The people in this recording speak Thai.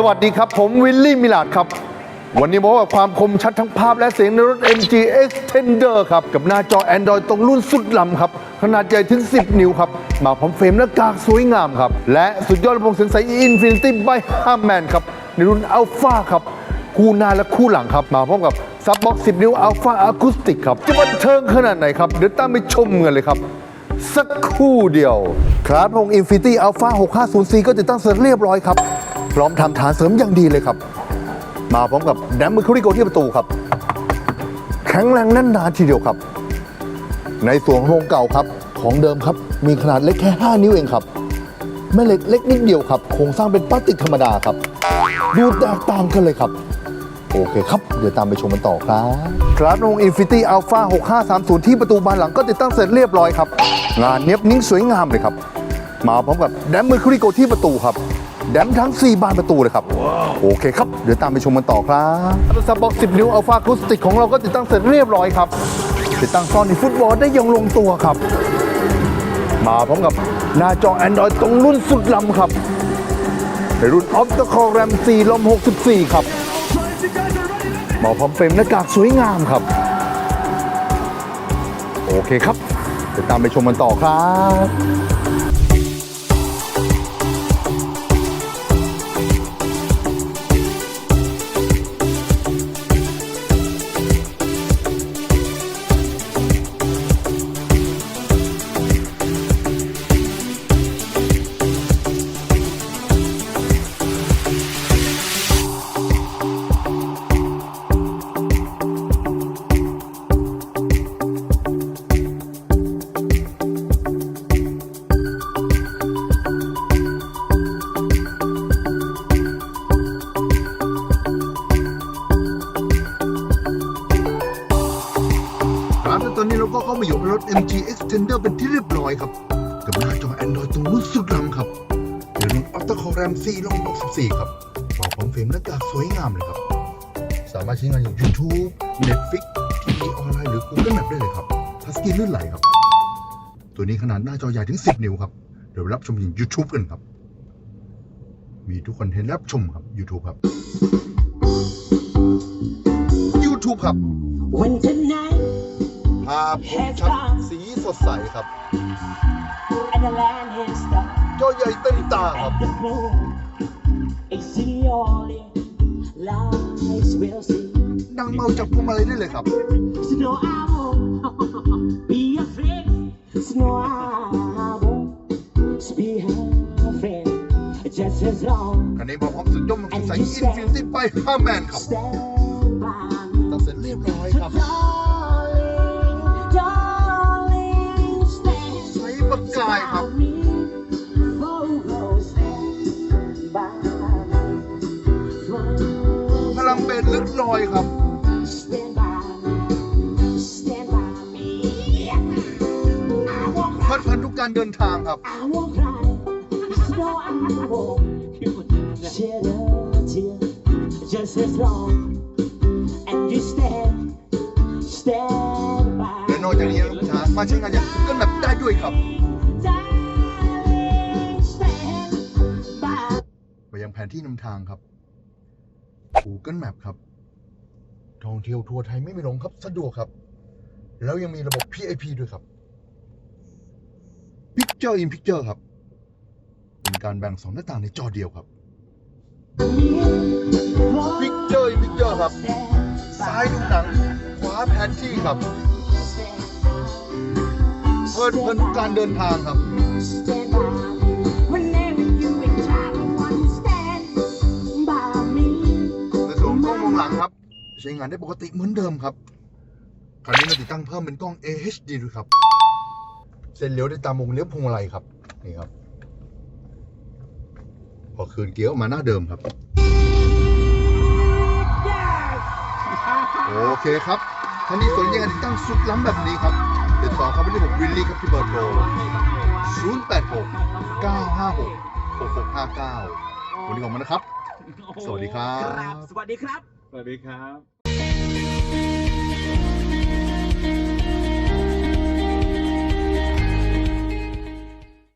สวัสดีครับ ผมวิลลี่มิลาดครับ วันนี้บอกว่าความคมชัดทั้งภาพและเสียงในรถ MG Extender ครับ กับหน้าจอ Android ตรงรุ่นสุดล้ำครับ ขนาดใหญ่ถึง 10 นิ้วครับ มาพร้อมเฟรมและกากสวยงามครับ และสุดยอดลำโพงเสียงใส Infinity by Harman ครับ ในรุ่น Alpha ครับ คู่หน้าและคู่หลังครับ มาพร้อมกับซับบ็อก10 นิ้ว Alpha Acoustic ครับจะบันเทิงขนาดไหนครับเดี๋ยวตามไปชมกันเลยครับสักครู่เดียว ครับวง Infinity Alpha 650C ก็ติดตั้งเสร็จเรียบร้อยครับ พร้อมทำฐานเสริมอย่างดีเลยครับ มาพร้อมกับแดมมือคริโกที่ประตูครับ แข็งแรงแน่นหนาทีเดียวครับ ในส่วนของโรงเก่าครับ ของเดิมครับ มีขนาดเล็กแค่ 5 นิ้วเองครับแม่เหล็กเล็กนิดเดียวครับ โครงสร้างเป็นพลาสติกธรรมดาครับ ดูแตกต่างกันเลยครับ โอเคครับ เดี๋ยวตามไปชมกันต่อครับ ครับวง Infinity Alpha 6530 ที่ประตูบานหลังก็ติดตั้งเสร็จเรียบร้อยครับ งานเนี้ยบนิ้งสวยงามเลยครับ มาพร้อมกับแดมมือคริโกที่ประตูครับ แดมทั้ง 4 บานประตูเลยครับ โอเคครับ เดี๋ยวตามไปชมกันต่อครับซับบ็อก10 นิ้วอัลฟาคูสติกของเราก็ติดตั้งเสร็จเรียบร้อยครับ ติดตั้งซ่อนในฟุตบอลได้อยังลงตัวครับ มาพร้อมกับหน้าจอ Android ตรงรุ่นสุดล้ำครับในรุ่น Octa-Core RAM 4ลม 64 ครับมาพร้อมเฟรมหน้ากากสวยงามครับ โอเคครับเดี๋ยวตามไปชมกันต่อครับครับ ถ MG Extender เป็นที่เรียบร้อยครับ กับหน้าจอ Android ตรงรุ่นสุดล้ำครับในรุ่น Octa-Core RAM 4ลง64 ครับมาพร้อมเฟรมหน้ากากสวยงามเลยครับ สามารถใช้งานอย่าง YouTube Netflix TV ออนไลน์หรือ Google Map ได้เลยครับทัชสกรีนลื่นไหลครับ ตัวนี้ขนาดหน้าจอใหญ่ถึง 10 นิ้วครับ เดี๋ยวรับชมอย่าง YouTube กันครับ มีทุกคอนเทนต์รับชมครับ YouTube ครับ YouTube ครับ When tonight ภาพคมชัดสีสดใสครับ and the land has stopped จอใหญ่เต็มตาครับ at the moon, it's the only lights we'll see. นั่งเมาจับพวงมาลัยได้เลยครับ So no, I won't be afraid. So no, I won't be afraid. Just as long คันนี้มาพร้อมสุดยอดมันคือสาย Infinity by Harman ครับ stand by me. ตั้งเสร็จเรียบร้อยครับำเป็นลึกน้อยครับ พัดพันทุกการเดินทางครับ shed และนอกจากนี้ลูกชามาใช้งานอย่าง Google ได้ด้วยครับไปยังแผนที่นำทางครับ Google Map ครับ ท่องเที่ยวทั่วไทยไม่มีหลงครับ สะดวกครับ แล้วยังมีระบบ PIP ด้วยครับ Picture in Picture ครับ เป็นการแบ่งสองหน้าต่างในจอเดียวครับ Picture in Picture ครับ ซ้ายดูหนัง ขวาแผนที่ครับ เพลิดเพลินการเดินทางครับ ใช้งานได้ปกติเหมือนเดิมครับคราวนี้เราติดตั้งเพิ่มเป็นกล้อง AHD ด้วยครับ เส้นเลี้ยวได้ตามวงเลี้ยวพวงมาลัยครับ นี่ครับ พอคืนเกียร์ออกมาหน้าเดิมครับ โอเคครับท่านนี้สนใจการติดตั้งสุดล้ำแบบนี้ครับ ติดต่อเข้าไปที่ผมวิลลี่ครับที่เบอร์โทร086 956 6659 วันนี้ขอบคุณนะครับ สวัสดีครับ สวัสดีครับ สวัสดีครับ